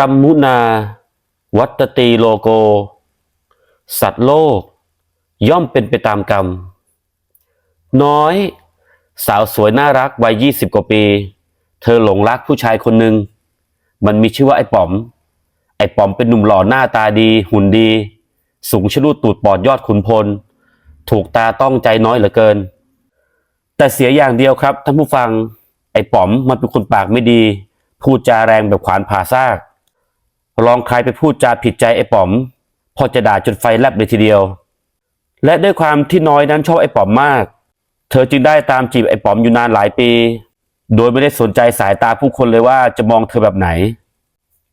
กรรมมุนา วัตตีโลโก สัตว์โลก ย่อมเป็นไปตามกรรม น้อย สาวสวยน่ารักวัยยี่สิบกว่าปี เธอหลงรักผู้ชายคนหนึ่ง มันมีชื่อว่าไอ้ป๋อม ไอ้ป๋อมเป็นหนุ่มหล่อหน้าตาดี หุ่นดี สูงชะลูดตูดปอดยอดขุนพล ถูกตาต้องใจน้อยเหลือเกิน แต่เสียอย่างเดียวครับท่านผู้ฟัง ไอ้ป๋อมมันเป็นคนปากไม่ดีพูดจาแรงแบบขวานผ่าซาก ลองใครไปพูดจาผิดใจไอ้ป๋อม พอจะด่าจนไฟแลบเลยทีเดียว และด้วยความที่น้อยนั้นชอบไอ้ป๋อมมาก เธอจึงได้ตามจีบไอ้ป๋อมอยู่นานหลายปี โดยไม่ได้สนใจสายตาผู้คนเลยว่าจะมองเธอแบบไหน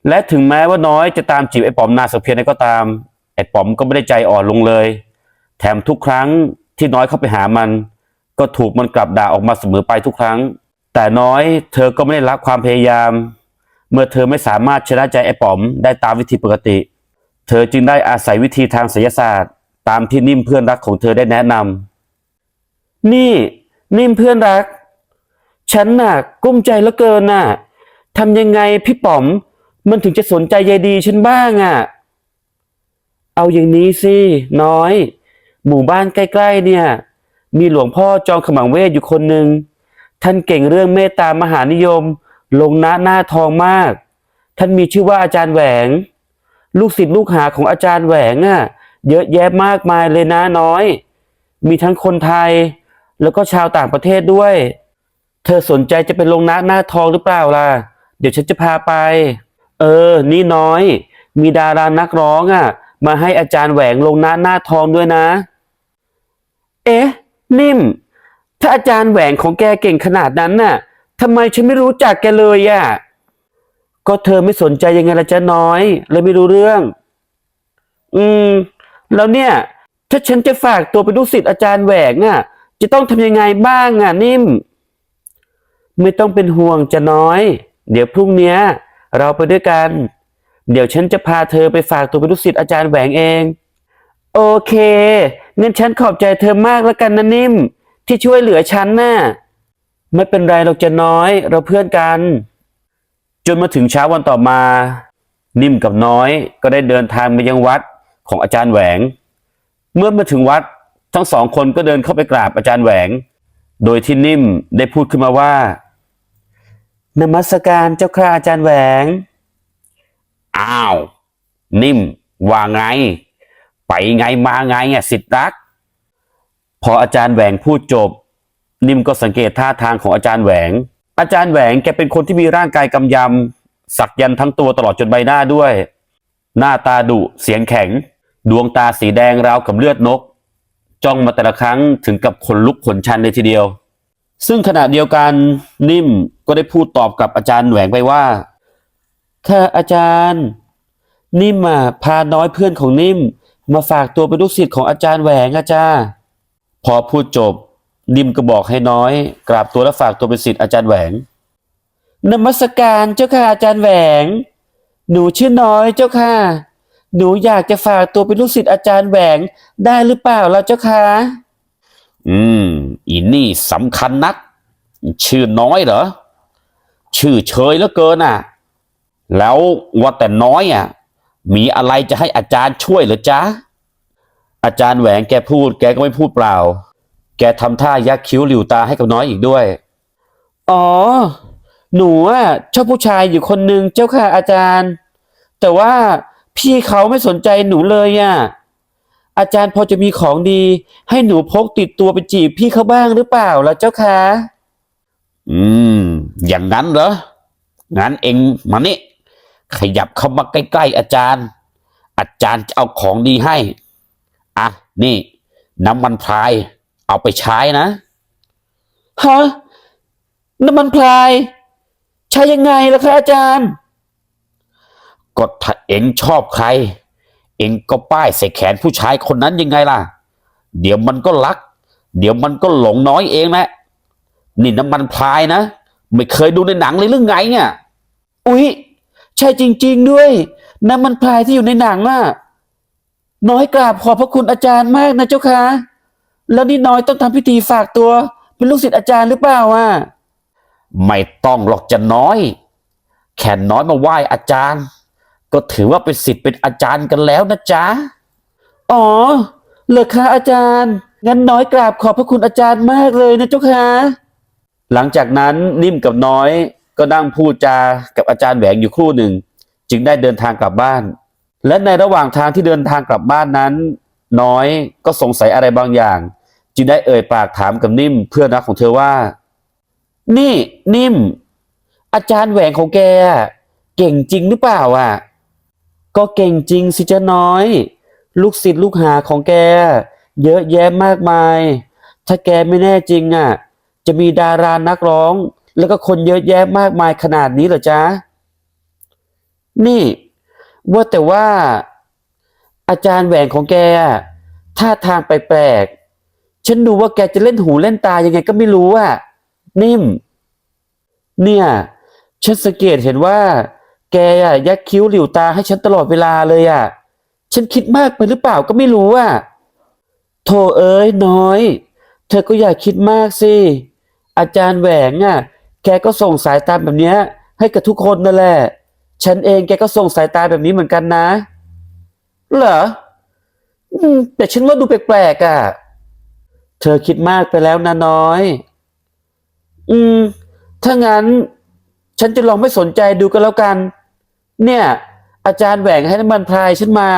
และถึงแม้ว่าน้อยจะตามจีบไอ้ป๋อมนานสักเพียงใดก็ตาม ไอ้ป๋อมก็ไม่ได้ใจอ่อนลงเลย แถมทุกครั้งที่น้อยเข้าไปหามัน ก็ถูกมันกลับด่าออกมาเสมอไปทุกครั้ง แต่น้อยเธอก็ไม่ได้รับความพยายาม เมื่อเธอไม่สามารถชนะใจไอ้ป๋อมได้ตามวิธีปกติ เธอจึงได้อาศัยวิธีทางศิลศาสตร์ ตามที่นิ่มเพื่อนรักของเธอได้แนะนำนี่ นิ่มเพื่อนรัก ฉันน่ะ กุ้มใจเหลือเกินน่ะทำยังไงพี่ป๋อม มันถึงจะสนใจใยดีฉันบ้างอะ เอาอย่างนี้สิ น้อย หมู่บ้านใกล้ ๆ เนี่ย มีหลวงพ่อจอมขมังเวทอยู่คนหนึ่งท่านเก่งเรื่องเมตตามหานิยม ลงนะหน้าทองมาก ท่านมีชื่อว่าอาจารย์แหวง ลูกศิษย์ลูกหาของอาจารย์แหวงอะ เยอะแยะมากมายเลยนะน้อย มีทั้งคนไทย แล้วก็ชาวต่างประเทศด้วย เธอสนใจจะเป็นลงนะหน้าทองหรือเปล่าล่ะ เดี๋ยวฉันจะพาไป เออ นี่น้อย มีดารานักร้องอะ มาให้อาจารย์แหวงลงหน้าหน้าทองด้วยนะ เอ๊ะ นิ่ม ถ้าอาจารย์แหวงของแกเก่งขนาดนั้นน่ะ ทำไมฉันไม่รู้จักแกเลยอะ ก็เธอไม่สนใจยังไงละจ๊ะน้อย เลยไม่รู้เรื่อง อืม แล้วเนี่ย ถ้าฉันจะฝากตัวเป็นลูกศิษย์อาจารย์แหวงอะ จะต้องทำยังไงบ้างอะ นิ่ม ไม่ต้องเป็นห่วงจะน้อย เดี๋ยวพรุ่งเนี้ย เราไปด้วยกัน เดี๋ยวฉันจะพาเธอไปฝากตัวเป็นลูกศิษย์อาจารย์แหวงเอง โอเคงั้นฉันขอบใจเธอมากแล้วกันนะนิ่ม ที่ช่วยเหลือฉันน่ะ ไม่เป็นไรหรอกจะน้อยเราเพื่อนกัน จนมาถึงเช้าวันต่อมา นิ่มกับน้อยก็ได้เดินทางมายังวัดของอาจารย์แหวง เมื่อมาถึงวัดทั้งสองคนก็เดินเข้าไปกราบอาจารย์แหวง โดยที่นิ่มได้พูดขึ้นมาว่านมัสการเจ้าค่ะอาจารย์แหวง อ้าว นิ่มว่าไง ไปไงมาไงอะสิทธิ์รัก พออาจารย์แหวงพูดจบ นิ่มก็สังเกตท่าทางของอาจารย์แหวง อาจารย์แหวงแกเป็นคนที่มีร่างกายกำยำสักยันทั้งตัวตลอดจนใบหน้าด้วย หน้าตาดุเสียงแข็ง ดวงตาสีแดงราวกับเลือดนก จ้องมาแต่ละครั้งถึงกับขนลุกขนชันเลยทีเดียว ซึ่งขณะเดียวกันนิ่มก็ได้พูดตอบกับอาจารย์แหวงไปว่าค่ะอาจารย์ นิ่มอะพาน้อยเพื่อนของนิ่ม มาฝากตัวเป็นลูกศิษย์ของอาจารย์แหวงอาจารย์พอพูดจบ นิมก็บอกให้น้อย กราบตัวและฝากตัวเป็นศิษย์อาจารย์แหวงนมัสการเจ้าค่ะอาจารย์แหวง หนูชื่อน้อยเจ้าค่ะ หนูอยากจะฝากตัวเป็นลูกศิษย์อาจารย์แหวงได้หรือเปล่าล่ะเจ้าค่ะอืมอีนี่สำคัญนัก ชื่อน้อยเหรอ ชื่อเชยเหลือเกินอะ แล้วว่าแต่น้อยอะ มีอะไรจะให้อาจารย์ช่วยหรือจ๊ะอาจารย์แหวงแกพูดแกก็ไม่พูดเปล่า แกทำท่ายักคิ้วหลิวตาให้กับน้อยอีกด้วย อ๋อ หนูอะชอบผู้ชายอยู่คนหนึ่งเจ้าค่ะอาจารย์ แต่ว่าพี่เขาไม่สนใจหนูเลยอะอาจารย์พอจะมีของดี ให้หนูพกติดตัวไปจีบพี่เขาบ้างหรือเปล่าล่ะเจ้าค่ะ อืม อย่างนั้นเหรอ งั้นเองมานี่ ขยับเข้ามาใกล้ๆอาจารย์ อาจารย์จะเอาของดีให้ อะ นี่ น้ำมันพราย เอาไปใช้นะฮะน้ำมันพราย ใช้ยังไงล่ะคะอาจารย์ก็ถ้าเอ็งชอบใคร เอ็งก็ป้ายใส่แขนผู้ชายคนนั้นยังไงล่ะ เดี๋ยวมันก็รัก เดี๋ยวมันก็หลงน้อยเองแหละนี่น้ำมันพรายนะไม่เคยดูในหนังเลยหรือไงเนี่ยอุ๊ยใช่จริง ๆด้วย น้ำมันพรายที่อยู่ในหนังอะน้อยกราบขอบพระคุณอาจารย์มากนะเจ้าค่ะ แล้วนี่น้อยต้องทำพิธีฝากตัวเป็นลูกศิษย์อาจารย์หรือเปล่าอะไม่ต้องหรอกจะน้อยแค่น้อยมาไหว้อาจารย์ ก็ถือว่าเป็นสิทธิ์เป็นอาจารย์กันแล้วนะจ๊ะ อ๋อเหรอคะอาจารย์ งั้นน้อยกราบขอบพระคุณอาจารย์มากเลยนะเจ้าค่ะ หลังจากนั้นนิ่มกับน้อยก็นั่งพูดจากับอาจารย์แหวงอยู่ครู่หนึ่ง จึงได้เดินทางกลับบ้าน และในระหว่างทางที่เดินทางกลับบ้านนั้น น้อยก็สงสัยอะไรบางอย่าง จึงได้เอ่ยปากถามกับนิ่มเพื่อนรักของเธอว่า นี่นิ่ม อาจารย์แหวงของแกเก่งจริงหรือเปล่าอะ ก็เก่งจริงสิจ้าน้อย ลูกศิษย์ลูกหาของแก เยอะแยะมากมาย ถ้าแกไม่แน่จริงอะ จะมีดารานักร้อง แล้วก็คนเยอะแยะมากมายขนาดนี้เหรอจ๊ะ นี่ ว่าแต่ว่า อาจารย์แหวงของแกท่าทางแปลก ฉันดูว่าแกจะเล่นหูเล่นตายังไงก็ไม่รู้อะนิ่ม เนี่ย ฉันสังเกตเห็นว่า แกอะยักคิ้วหลิวตาให้ฉันตลอดเวลาเลยอะฉันคิดมากไปหรือเปล่าก็ไม่รู้อะโธ่เอ้ยน้อย เธอก็อย่าคิดมากสิ อาจารย์แหวงอะแกก็ส่งสายตาแบบเนี้ย ให้กับทุกคนนั่นแหละ ฉันเองแกก็ส่งสายตาแบบนี้เหมือนกันนะ เหรอ อืม แต่ฉันว่าดูแปลกๆอะ เธอคิดมากไปแล้วนะน้อย อืม ถ้างั้น ฉันจะลองไม่สนใจดูก็แล้วกัน เนี่ย อาจารย์แหวงให้น้ำมันพรายฉันมา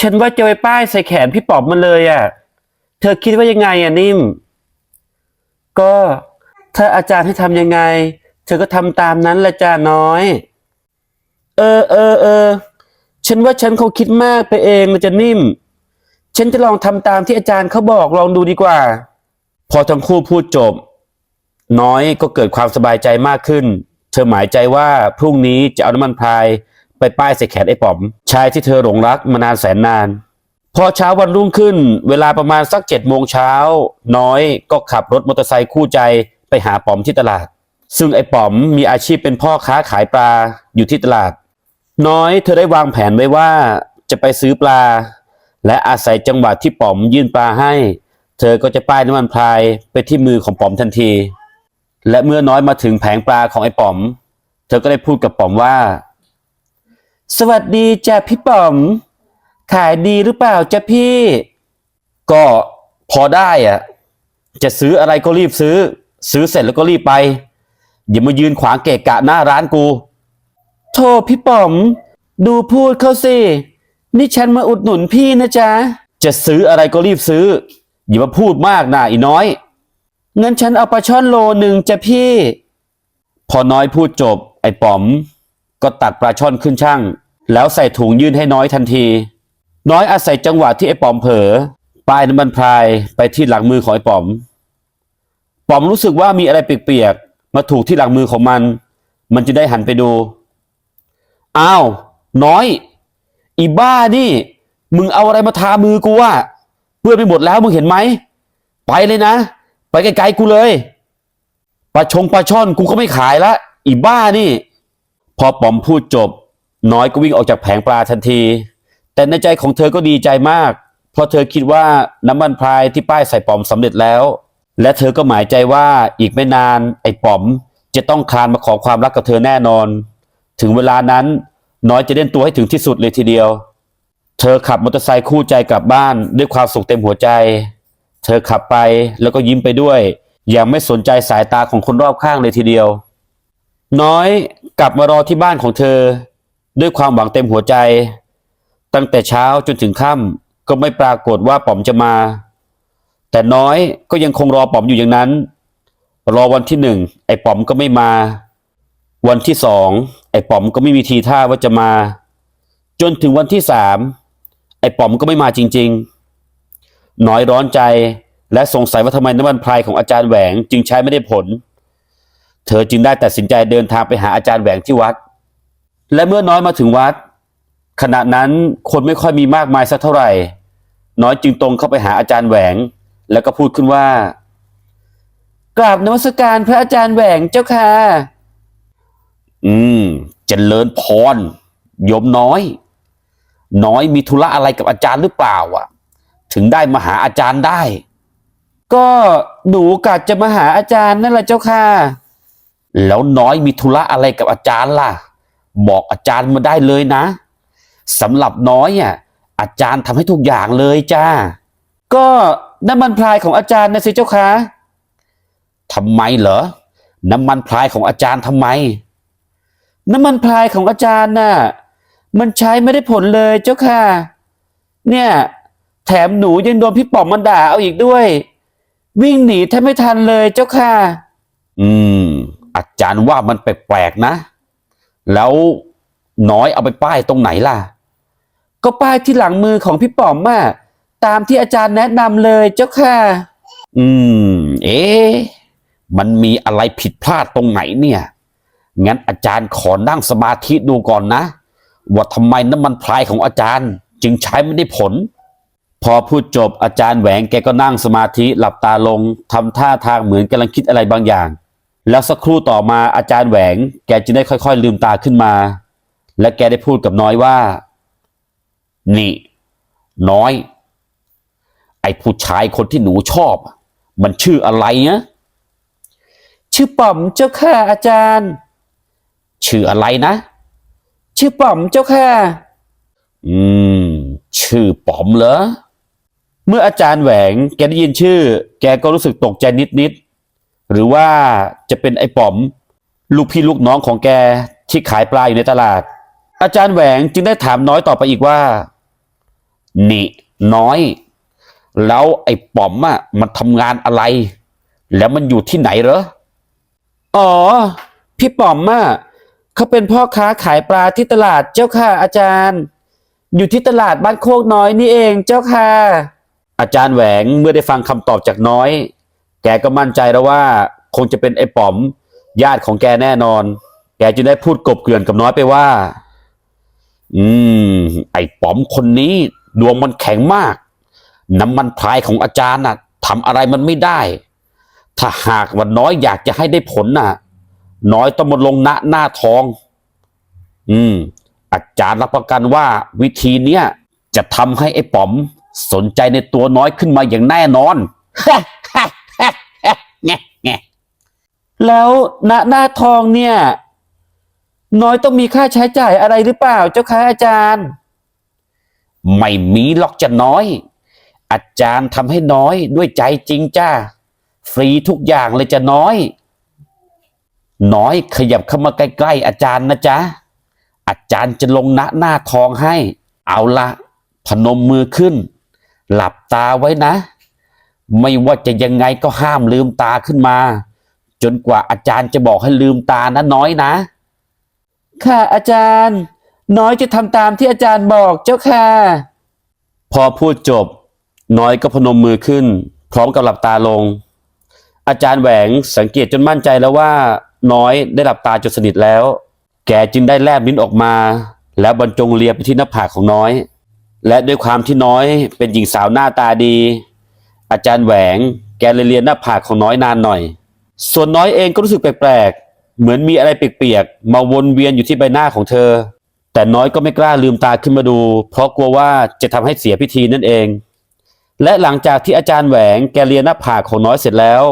ฉันว่าจะไปป้ายใส่แขนพี่ป๋อมมันเลยอะ เธอคิดว่ายังไงอะนิ่ม ก็ถ้าอาจารย์ให้ทำยังไง เธอก็ทำตามนั้นละจ้าน้อย เออเออเออ ฉันว่าฉันคงคิดมากไปเองนะจะนิ่ม ฉันจะลองทำตามที่อาจารย์เขาบอกลองดูดีกว่า พอทั้งคู่พูดจบ น้อยก็เกิดความสบายใจมากขึ้น เธอหมายใจว่าพรุ่งนี้จะเอาน้ำมันพรายไปป้ายใส่แขนไอ้ป๋อม ชายที่เธอหลงรักมานานแสนนาน พอเช้าวันรุ่งขึ้น เวลาประมาณสักเจ็ดโมงเช้า น้อยก็ขับรถมอเตอร์ไซค์คู่ใจไปหาป๋อมที่ตลาด ซึ่งไอ้ป๋อมมีอาชีพเป็นพ่อค้าขายปลาอยู่ที่ตลาด น้อยเธอได้วางแผนไว้ว่าจะไปซื้อปลา และอาศัยจังหวะที่ป๋อมยื่นปลาให้ เธอก็จะป้ายน้ำมันพรายไปที่มือของป๋อมทันที และเมื่อน้อยมาถึงแผงปลาของไอ้ป๋อม เธอก็ได้พูดกับป๋อมว่า สวัสดีจ้ะพี่ป๋อม ขายดีหรือเปล่าจ้ะพี่ ก็พอได้อะจะซื้ออะไรก็รีบซื้อ ซื้อเสร็จแล้วก็รีบไป อย่ามายืนขวางเกะกะหน้าร้านกู โทษพี่ป๋อม ดูพูดเขาสิ นี่ฉันมาอุดหนุนพี่นะจ๊ะ จะซื้ออะไรก็รีบซื้อ อย่ามาพูดมากนะอีน้อย เงั้นฉันเอาปลาช่อนโลหนึ่งจ้ะพี่ พอน้อยพูดจบ ไอ้ป๋อม ก็ตักปลาช่อนขึ้นช่าง แล้วใส่ถุงยื่นให้น้อยทันที น้อยอาศัยจังหวะที่ไอ้ป๋อมเผลอป้ายน้ำมันพรายไปที่หลังมือของไอ้ป๋อม ป๋อมรู้สึกว่ามีอะไรเปียกๆมาถูกที่หลังมือของมัน มันจะได้หันไปดู อ้าว น้อย อีบ้านี่ มึงเอาอะไรมาทามือกูวะเปื้อนไปหมดแล้วมึงเห็นไหม ไปเลยนะ ไปไกลๆกูเลยปลาชงปลาช่อนกูก็ไม่ขายละอีบ้านี่ พอป๋อมพูดจบ น้อยก็วิ่งออกจากแผงปลาทันที แต่ในใจของเธอก็ดีใจมาก เพราะเธอคิดว่าน้ำมันพรายที่ป้ายใส่ป๋อมสำเร็จแล้ว และเธอก็หมายใจว่าอีกไม่นานไอ้ป๋อมจะต้องคลานมาขอความรักกับเธอแน่นอน ถึงเวลานั้น น้อยจะเล่นตัวให้ถึงที่สุดเลยทีเดียว เธอขับมอเตอร์ไซค์คู่ใจกลับบ้านด้วยความสุขเต็มหัวใจ เธอขับไปแล้วก็ยิ้มไปด้วยอย่างไม่สนใจสายตาของคนรอบข้างเลยทีเดียว น้อยกลับมารอที่บ้านของเธอ ด้วยความหวังเต็มหัวใจ ตั้งแต่เช้าจนถึงค่ำก็ไม่ปรากฏว่าป๋อมจะมา แต่น้อยก็ยังคงรอป๋อมอยู่อย่างนั้น รอวันที่หนึ่งไอ้ป๋อมก็ไม่มา วันที่สอง อ้ป๋อมก็ไม่มีทีท่าว่าจะมา จนถึงวันที่สามไอ้ป๋อมก็ไม่มาจริง ๆ น้อยร้อนใจและสงสัยว่าทำไมน้ำมันพรายของอาจารย์แหวงจึงใช้ไม่ได้ผล เธอจึงได้ตัดสินใจเดินทางไปหาอาจารย์แหวงที่วัด และเมื่อน้อยมาถึงวัด ขณะนั้นคนไม่ค่อยมีมากมายสักเท่าไหร่ น้อยจึงตรงเข้าไปหาอาจารย์แหวง แล้วก็พูดขึ้นว่า กราบนมัสการพระอาจารย์แหวงเจ้าค่ะ อืมเจริญพรยมน้อย น้อยมีธุระอะไรกับอาจารย์หรือเปล่าอะ ถึงได้มาหาอาจารย์ได้ ก็หนูกะจะมาหาอาจารย์นั่นแหละเจ้าค่ะ แล้วน้อยมีธุระอะไรกับอาจารย์ล่ะ บอกอาจารย์มาได้เลยนะสำหรับน้อยอะอาจารย์ทำให้ทุกอย่างเลยจ้า ก็น้ำมันพรายของอาจารย์นะสิเจ้าคะทำไมเหรอ น้ำมันพรายของอาจารย์ทำไม น้ำมันพรายของอาจารย์น่ะ มันใช้ไม่ได้ผลเลยเจ้าค่ะ เนี่ย แถมหนูยังโดนพี่ป๋อมมันด่าเอาอีกด้วย วิ่งหนีแทบไม่ทันเลยเจ้าค่ะ อืม อาจารย์ว่ามันแปลกๆนะ แล้วน้อยเอาไปป้ายตรงไหนล่ะ ก็ป้ายที่หลังมือของพี่ป๋อมอะตามที่อาจารย์แนะนำเลยเจ้าค่ะ อืม เอ๊ะมันมีอะไรผิดพลาดตรงไหนเนี่ย งั้นอาจารย์ขอนั่งสมาธิดูก่อนนะ ว่าทำไมน้ำมันพรายของอาจารย์ จึงใช้ไม่ได้ผล พอพูดจบอาจารย์แหวงแกก็นั่งสมาธิหลับตาลงทำท่าทางเหมือนกำลังคิดอะไรบางอย่าง แล้วสักครู่ต่อมาอาจารย์แหวง แกจึงได้ค่อยๆ ลืมตาขึ้นมา และแกได้พูดกับน้อยว่า นี่ น้อย ไอ้ผู้ชายคนที่หนูชอบ มันชื่ออะไรนะชื่อป๋อมเจ้าค่ะอาจารย์ ชื่ออะไรนะ ชื่อป๋อมเจ้าค่ะ อืม ชื่อป๋อมเหรอ เมื่ออาจารย์แหวงแกได้ยินชื่อ แกก็รู้สึกตกใจนิดๆ หรือว่าจะเป็นไอ้ป๋อม ลูกพี่ลูกน้องของแกที่ขายปลาอยู่ในตลาด อาจารย์แหวงจึงได้ถามน้อยต่อไปอีกว่า นี่น้อย แล้วไอ้ป๋อมอะมันทำงานอะไร แล้วมันอยู่ที่ไหนเหรอ อ๋อ พี่ป๋อมอะ เขาเป็นพ่อค้าขายปลาที่ตลาดเจ้าค่ะอาจารย์ อยู่ที่ตลาดบ้านโคกน้อยนี่เองเจ้าค่ะ อาจารย์แหวงเมื่อได้ฟังคำตอบจากน้อย แกก็มั่นใจแล้วว่า คงจะเป็นไอ้ป๋อม ญาติของแกแน่นอน แกจึงได้พูดกบเกลื่อนกับน้อยไปว่า อืม ไอ้ป๋อมคนนี้ดวงมันแข็งมาก น้ำมันพรายของอาจารย์น่ะทำอะไรมันไม่ได้ ถ้าหากว่าน้อยอยากจะให้ได้ผลน่ะ น้อยต้องมาลงณหน้าทอง อืม อาจารย์รับประกันว่าวิธีเนี้ยจะทำให้ไอ้ป๋อม สนใจในตัวน้อยขึ้นมาอย่างแน่นอนแงแงแล้วณหน้าทองเนี่ย น้อยต้องมีค่าใช้จ่ายอะไรหรือเปล่า เจ้าคะอาจารย์ ไม่มีหรอกจะน้อย อาจารย์ทำให้น้อยด้วยใจจริงจ้า ฟรีทุกอย่างเลยจะน้อย น้อยขยับเข้ามาใกล้ๆอาจารย์นะจ๊ะ อาจารย์จะลงณหน้าทองให้ เอาละพนมมือขึ้น หลับตาไว้นะ ไม่ว่าจะยังไงก็ห้ามลืมตาขึ้นมา จนกว่าอาจารย์จะบอกให้ลืมตานะน้อยนะ ค่ะอาจารย์ น้อยจะทำตามที่อาจารย์บอกเจ้าค่ะ พอพูดจบ น้อยก็พนมมือขึ้น พร้อมกับหลับตาลง อาจารย์แหวงสังเกตจนมั่นใจแล้วว่า น้อยได้หลับตาจนสนิทแล้ว แกจึงได้แลบลิ้นออกมา แล้วบรรจงเลียไปที่หน้าผากของน้อย และด้วยความที่น้อยเป็นหญิงสาวหน้าตาดี อาจารย์แหวงแกเลยเลียนหน้าผากของน้อยนานหน่อย ส่วนน้อยเองก็รู้สึกแปลกๆ เหมือนมีอะไรเปียกๆ มาวนเวียนอยู่ที่ใบหน้าของเธอ แต่น้อยก็ไม่กล้าลืมตาขึ้นมาดู เพราะกลัวว่าจะทำให้เสียพิธีนั่นเอง และหลังจากที่อาจารย์แหวงแกเลียนหน้าผากของน้อยเสร็จแล้ว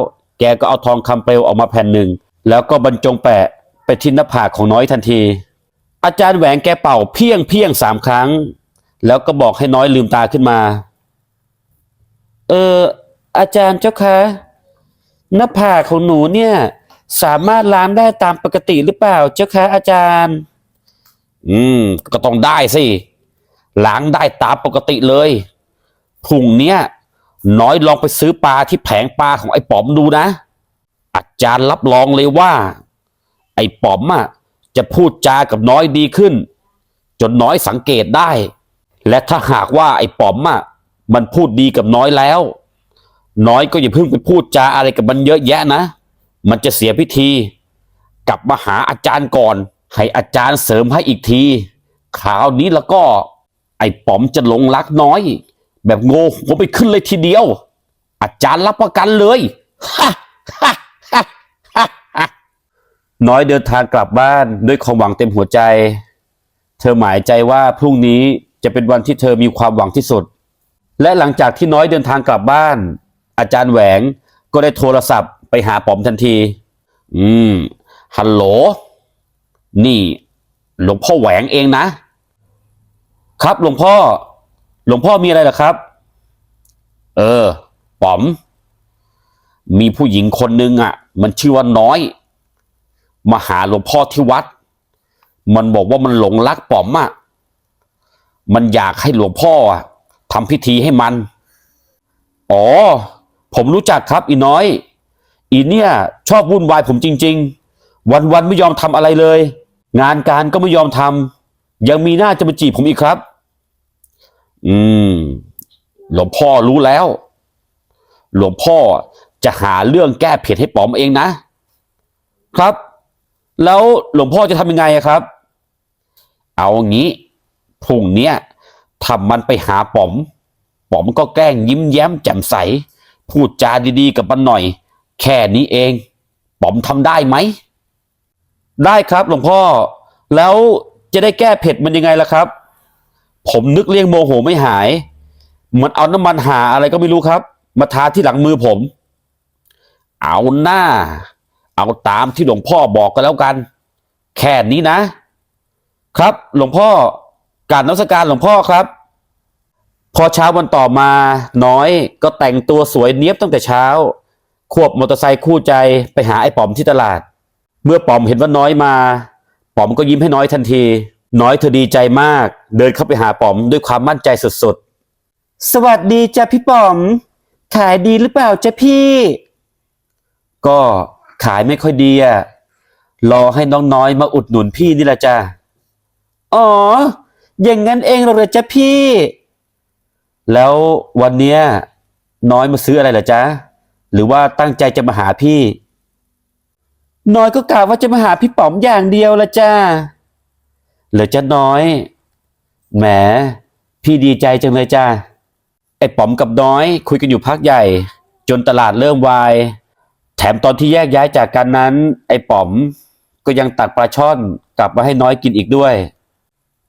แกก็เอาทองคำเปลวออกมาแผ่นหนึ่ง แล้วก็บรรจงแปะไปที่หน้าผากของน้อยทันที อาจารย์แหวงแกเป่าเพียงเพียงสามครั้ง แล้วก็บอกให้น้อยลืมตาขึ้นมา เออ อาจารย์เจ้าคะหน้าผากของหนูเนี่ย สามารถล้างได้ตามปกติหรือเปล่าเจ้าคะอาจารย์ อืม ก็ต้องได้สิล้างได้ตามปกติเลยพรุ่งเนี้ยน้อยลองไปซื้อปลาที่แผงปลาของไอ้ป๋อมดูนะ อาจารย์รับรองเลยว่า ไอ้ป๋อมอะจะพูดจากับน้อยดีขึ้น จนน้อยสังเกตได้ และถ้าหากว่าไอ้ป๋อมอะมันพูดดีกับน้อยแล้ว น้อยก็อย่าเพิ่งไปพูดจาอะไรกับมันเยอะแยะนะ มันจะเสียพิธี กลับมาหาอาจารย์ก่อน ให้อาจารย์เสริมให้อีกทีคราวนี้แล้วก็ ไอ้ป๋อมจะหลงรักน้อย แบบโง่หัวไปขึ้นเลยทีเดียว อาจารย์รับประกันเลย น้อยเดินทางกลับบ้านด้วยความหวังเต็มหัวใจ เธอหมายใจว่าพรุ่งนี้จะเป็นวันที่เธอมีความหวังที่สุด และหลังจากที่น้อยเดินทางกลับบ้าน อาจารย์แหวงก็ได้โทรศัพท์ไปหาป๋อมทันที อืม ฮัลโหล นี่ หลวงพ่อแหวงเองนะ ครับหลวงพ่อ หลวงพ่อมีอะไรหรอครับ เออ ป๋อม มีผู้หญิงคนหนึ่งอะ มันชื่อว่าน้อย มาหาหลวงพ่อที่วัด มันบอกว่ามันหลงรักป๋อมอะมันอยากให้หลวงพ่ออะทำพิธีให้มัน อ๋อ ผมรู้จักครับอีน้อย อีเนี่ย ชอบวุ่นวายผมจริง ๆ วันๆไม่ยอมทำอะไรเลย งานการก็ไม่ยอมทำยังมีหน้าจะมาจีบผมอีกครับ อืม หลวงพ่อรู้แล้ว หลวงพ่อจะหาเรื่องแก้เผ็ดให้ป๋อมเองนะ ครับ แล้วหลวงพ่อจะทำยังไงครับ เอางี้พรุ่งเนี้ยถ้ามันไปหาป๋อม ป๋อมก็แกล้งยิ้มแย้มแจ่มใส พูดจาดีๆ กับมันหน่อย แค่นี้เอง ป๋อมทำได้ไหม ได้ครับหลวงพ่อ แล้วจะได้แก้เผ็ดมันยังไงล่ะครับ ผมนึกเลี่ยงโมโหไม่หาย มันเอาน้ำมันหาอะไรก็ไม่รู้ครับ มาทาที่หลังมือผม เอาหน้า เอาตามที่หลวงพ่อบอกกันแล้วกัน แค่นี้นะ ครับหลวงพ่อการนมัสการหลวงพ่อครับ พอเช้าวันต่อมาน้อยก็แต่งตัวสวยเนี้ยบตั้งแต่เช้า ควบมอเตอร์ไซค์คู่ใจไปหาไอ้ป๋อมที่ตลาด เมื่อป๋อมเห็นว่าน้อยมาป๋อมก็ยิ้มให้น้อยทันที น้อยเธอดีใจมาก เดินเข้าไปหาป๋อมด้วยความมั่นใจสุดๆ สวัสดีจ้ะพี่ป๋อม ขายดีหรือเปล่าจ๊ะพี่ ก็ ขายไม่ค่อยดีอะรอให้น้องน้อยมาอุดหนุนพี่นี่แหละจ้ะ อ๋อ อย่างนั้นเองเหรอจ๊ะพี่ แล้ววันเนี้ยน้อยมาซื้ออะไรเหรอจ๊ะ หรือว่าตั้งใจจะมาหาพี่ น้อยก็กล่าวว่าจะมาหาพี่ป๋อมอย่างเดียวละจ้าเหรอจ๊ะน้อย แหม พี่ดีใจจังเลยจ้าไอ้ป๋อมกับน้อย คุยกันอยู่พักใหญ่ จนตลาดเริ่มวาย มตอนที่แยกย้ายจากกันนั้น ไอ้ป๋อมก็ยังตักปลาช่อนกลับมาให้น้อยกินอีกด้วย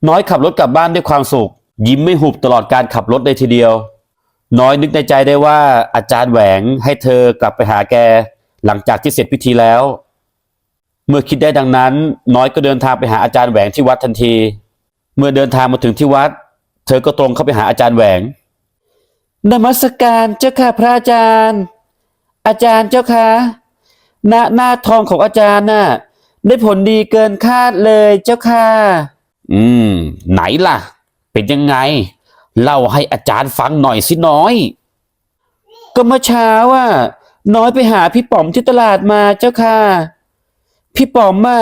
น้อยขับรถกลับบ้านด้วยความสุข ยิ้มไม่หุบตลอดการขับรถเลยทีเดียว น้อยนึกในใจได้ว่าอาจารย์แหวงให้เธอกลับไปหาแก หลังจากที่เสร็จพิธีแล้ว เมื่อคิดได้ดังนั้น น้อยก็เดินทางไปหาอาจารย์แหวงที่วัดทันที เมื่อเดินทางมาถึงที่วัด เธอก็ตรงเข้าไปหาอาจารย์แหวงนมัสการเจ้าค่ะพระอาจารย์ อาจารย์เจ้าค่ะหน้าหน้าทองของอาจารย์น่ะได้ผลดีเกินคาดเลยเจ้าค่ะ อืม ไหนล่ะ เป็นยังไง เล่าให้อาจารย์ฟังหน่อยสิน้อย ก็เมื่อเช้าอะน้อยไปหาพี่ป๋อมที่ตลาดมาเจ้าค่ะ พี่ป๋อมอะ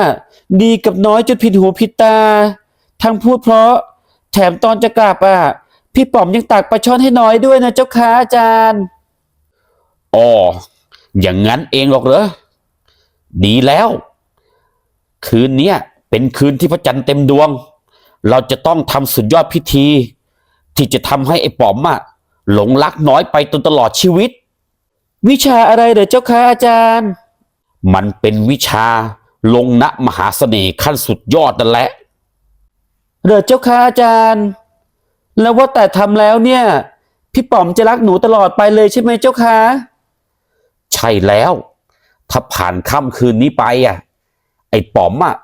ดีกับน้อยจนผิดหูผิดตา ทั้งพูดเพราะ แถมตอนจะกลับอะพี่ป๋อมยังตักปลาช่อนให้น้อยด้วยนะเจ้าค่ะอาจารย์อ๋อ อย่างนั้นเองหรอกเหรอ ดีแล้ว คืนนี้เป็นคืนที่พระจันทร์เต็มดวง เราจะต้องทำสุดยอดพิธี ที่จะทำให้ไอ้ป๋อมอะหลงรักน้อยไปจนตลอดชีวิต วิชาอะไรเด้อเจ้าค่ะอาจารย์ มันเป็นวิชาลงณมหาเสน่ห์ขั้นสุดยอดนั่นแหละเด้อเจ้าค่ะอาจารย์ แล้วว่าแต่ทำแล้วเนี่ย พี่ป๋อมจะรักหนูตลอดไปเลยใช่ไหมเจ้าค่ะ ใช่แล้ว ถ้าผ่านค่ำคืนนี้ไปอะไอ้ป๋อมอะ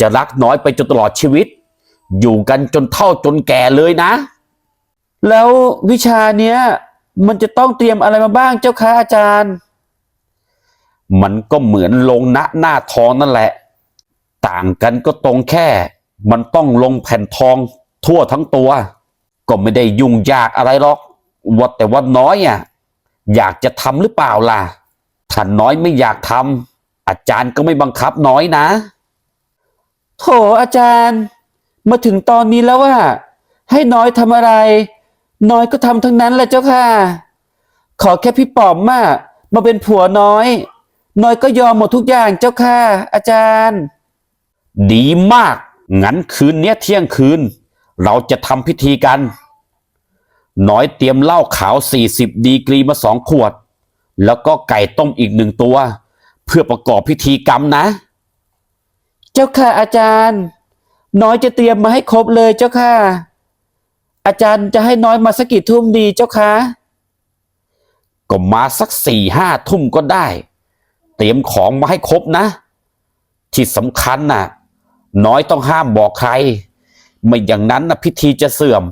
จะรักน้อยไปจนตลอดชีวิต อยู่กันจนเท่าจนแก่เลยนะ แล้ววิชาเนี้ยมันจะต้องเตรียมอะไรมาบ้างเจ้าคะอาจารย์ มันก็เหมือนลงณหน้าทองนั่นแหละ ต่างกันก็ตรงแค่ มันต้องลงแผ่นทองทั่วทั้งตัว ก็ไม่ได้ยุ่งยากอะไรหรอกว่าแต่ว่าน้อยอะอยากจะทำหรือเปล่าล่ะ ถ้าน้อยไม่อยากทำอาจารย์ก็ไม่บังคับน้อยนะโถอาจารย์ มาถึงตอนนี้แล้วว่า ให้น้อยทำอะไร น้อยก็ทำทั้งนั้นแหละเจ้าค่ะ ขอแค่พี่ป๋อมมามาเป็นผัวน้อย น้อยก็ยอมหมดทุกอย่างเจ้าค่ะ อาจารย์ ดีมาก งั้นคืนเนี้ยเที่ยงคืน เราจะทำพิธีกัน น้อยเตรียมเหล้าขาว 40 ดีกรีมาสองขวด แล้วก็ไก่ต้มอีกหนึ่งตัว เพื่อประกอบพิธีกรรมนะ เจ้าค่ะอาจารย์ น้อยจะเตรียมมาให้ครบเลยเจ้าค่ะ อาจารย์จะให้น้อยมาสักกี่ทุ่มดีเจ้าคะก็มาสักสี่ห้าทุ่มก็ได้ เตรียมของมาให้ครบนะ ที่สำคัญน่ะ น้อยต้องห้ามบอกใคร ไม่อย่างนั้นนะพิธีจะเสื่อม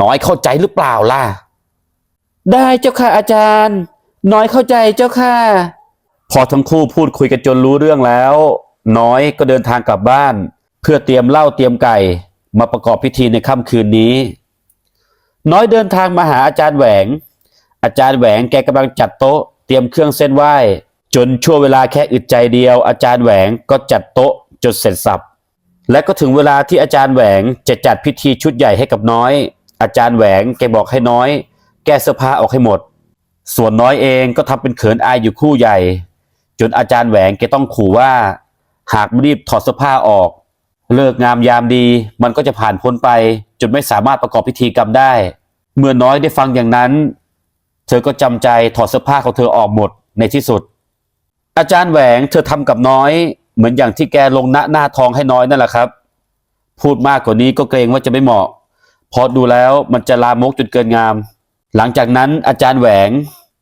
น้อยเข้าใจหรือเปล่าล่ะ ได้เจ้าค่ะอาจารย์ น้อยเข้าใจเจ้าค่ะ พอทั้งคู่พูดคุยกันจนรู้เรื่องแล้ว น้อยก็เดินทางกลับบ้าน เพื่อเตรียมเหล้าเตรียมไก่ มาประกอบพิธีในค่ำคืนนี้ น้อยเดินทางมาหาอาจารย์แหวง อาจารย์แหวงแกกำลังจัดโต๊ะเตรียมเครื่องเส้นไหว้ จนชั่วเวลาแค่อึดใจเดียว อาจารย์แหวงก็จัดโต๊ะจนเสร็จสับและก็ถึงเวลาที่อาจารย์แหวงจะจัดพิธีชุดใหญ่ให้กับน้อย อาจารย์แหวงแกบอกให้น้อย แก้เสื้อผ้าออกให้หมด ส่วนน้อยเองก็ทำเป็นเขินอายอยู่คู่ใหญ่ จนอาจารย์แหวงแกต้องขู่ว่า หากไม่รีบถอดเสื้อผ้าออก เลิกงามยามดี มันก็จะผ่านพ้นไป จนไม่สามารถประกอบพิธีกรรมได้ เมื่อน้อยได้ฟังอย่างนั้น เธอก็จำใจถอดเสื้อผ้าของเธอออกหมดในที่สุด อาจารย์แหวงเธอทำกับน้อยเหมือนอย่างที่แกลงหน้าหน้าทองให้น้อยนั่นแหละครับ พูดมากกว่านี้ก็เกรงว่าจะไม่เหมาะเพราะดูแล้วมันจะลามกจนเกินงาม หลังจากนั้นอาจารย์แหวง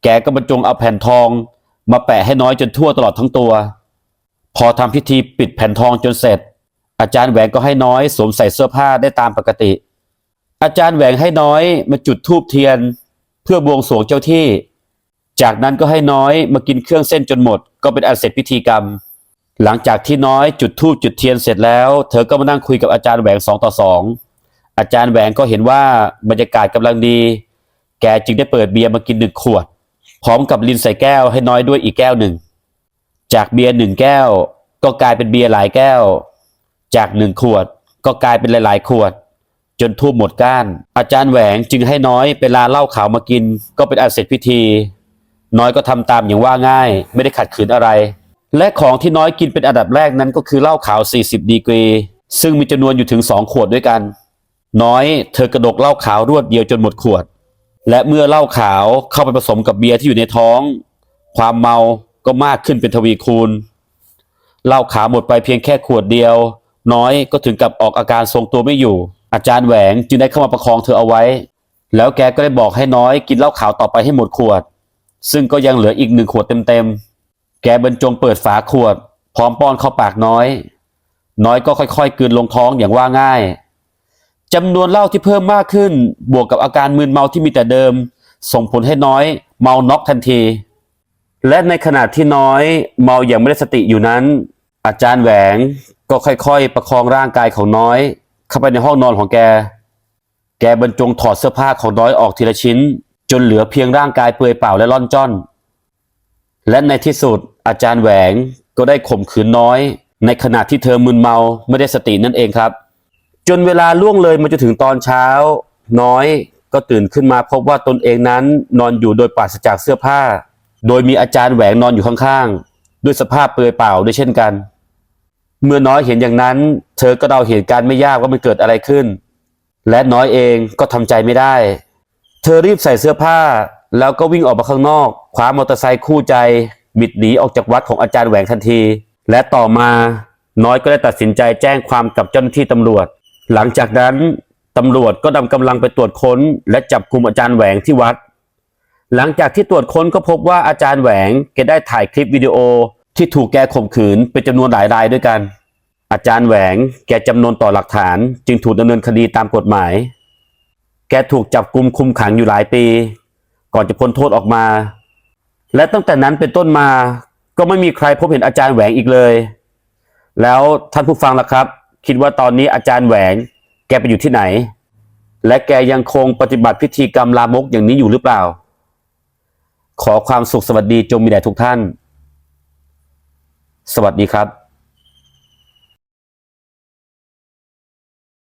แกก็บรรจงเอาแผ่นทอง มาแปะให้น้อยจนทั่วตลอดทั้งตัว พอทำพิธีปิดแผ่นทองจนเสร็จ อาจารย์แหวงก็ให้น้อยสวมใส่เสื้อผ้าได้ตามปกติ อาจารย์แหวงให้น้อยมาจุดธูปเทียน เพื่อบวงสรวงเจ้าที่ จากนั้นก็ให้น้อยมากินเครื่องเส้นจนหมด ก็เป็นอันเสร็จพิธีกรรม หลังจากที่น้อยจุดธูปจุดเทียนเสร็จแล้ว เธอก็มานั่งคุยกับอาจารย์แหวงสองต่อสองอาจารย์แหวงก็เห็นว่าบรรยากาศกำลังดี แกจึงได้เปิดเบียร์มากินหนึ่งขวด พร้อมกับลินใส่แก้วให้น้อยด้วยอีกแก้วหนึ่ง จากเบียร์หนึ่งแก้ว ก็กลายเป็นเบียร์หลายแก้ว จากหนึ่งขวด ก็กลายเป็นหลาย ๆ ขวด จนทูบหมดก้าน อาจารย์แหวงจึงให้น้อยไปลาเหล้าขาวมากิน ก็เป็นอันเสร็จพิธี น้อยก็ทำตามอย่างว่าง่าย ไม่ได้ขัดขืนอะไร และของที่น้อยกินเป็นอันดับแรกนั้นก็คือเหล้าขาว 40 ดีกรี ซึ่งมีจำนวนอยู่ถึง2ขวดด้วยกัน น้อย เธอกระดกเหล้าขาวรวดเดียวจนหมดขวด และเมื่อเหล้าขาวเข้าไปผสมกับเบียร์ที่อยู่ในท้อง ความเมาก็มากขึ้นเป็นทวีคูณเหล้าขาวหมดไปเพียงแค่ขวดเดียว น้อยก็ถึงกับออกอาการทรงตัวไม่อยู่ อาจารย์แหวงจึงได้เข้ามาประคองเธอเอาไว้ แล้วแกก็ได้บอกให้น้อยกินเหล้าขาวต่อไปให้หมดขวด ซึ่งก็ยังเหลืออีกหนึ่งขวดเต็มๆแกบรรจงเปิดฝาขวด พร้อมป้อนเข้าปากน้อย น้อยก็ค่อยๆ กืนลงท้องอย่างว่าง่าย จำนวนเหล้าที่เพิ่มมากขึ้น บวกกับอาการมึนเมาที่มีแต่เดิม ส่งผลให้น้อยเมาน็อกทันที และในขณะที่น้อยเมาอย่างไม่ได้สติอยู่นั้น อาจารย์แหวงก็ค่อยๆ ประคองร่างกายของน้อย เข้าไปในห้องนอนของแก แกบรรจงถอดเสื้อผ้าของน้อยออกทีละชิ้น จนเหลือเพียงร่างกายเปลือยเปล่าและล่อนจ้อน และในที่สุดอาจารย์แหวงก็ได้ข่มขืนน้อย ในขณะที่เธอมึนเมาไม่ได้สตินั่นเองครับ จนเวลาล่วงเลยมาจนถึงตอนเช้า น้อยก็ตื่นขึ้นมาพบว่าตนเองนั้นนอนอยู่โดยปราศจากเสื้อผ้า โดยมีอาจารย์แหวงนอนอยู่ข้างๆ ด้วยสภาพเปลือยเปล่าด้วยเช่นกัน เมื่อน้อยเห็นอย่างนั้น เธอก็เดาเหตุการณ์ไม่ยากว่ามันเกิดอะไรขึ้น และน้อยเองก็ทำใจไม่ได้ เธอรีบใส่เสื้อผ้า แล้วก็วิ่งออกมาข้างนอกคว้ามอเตอร์ไซค์คู่ใจบิดหนีออกจากวัดของอาจารย์แหวงทันที และต่อมาน้อยก็ได้ตัดสินใจแจ้งความกับเจ้าหน้าที่ตำรวจ หลังจากนั้นตำรวจก็นำกำลังไปตรวจค้น และจับกลุ่มอาจารย์แหวงที่วัด หลังจากที่ตรวจค้นก็พบว่าอาจารย์แหวงแกได้ถ่ายคลิปวิดีโอที่ถูกแกข่มขืนเป็นจำนวนหลายรายด้วยกัน อาจารย์แหวงแกจำนวนต่อหลักฐาน จึงถูกดำเนินคดีตามกฎหมาย แกถูกจับกลุ่มคุมขังอยู่หลายปี ก่อนจะพ้นโทษออกมา และตั้งแต่นั้นเป็นต้นมา ก็ไม่มีใครพบเห็นอาจารย์แหวงอีกเลย แล้วท่านผู้ฟังล่ะครับ คิดว่าตอนนี้อาจารย์แหวงแกไปอยู่ที่ไหน และแกยังคงปฏิบัติพิธีกรรมลามกอย่างนี้อยู่หรือเปล่า ขอความสุขสวัสดีจงมีแด่ทุกท่าน สวัสดีครับ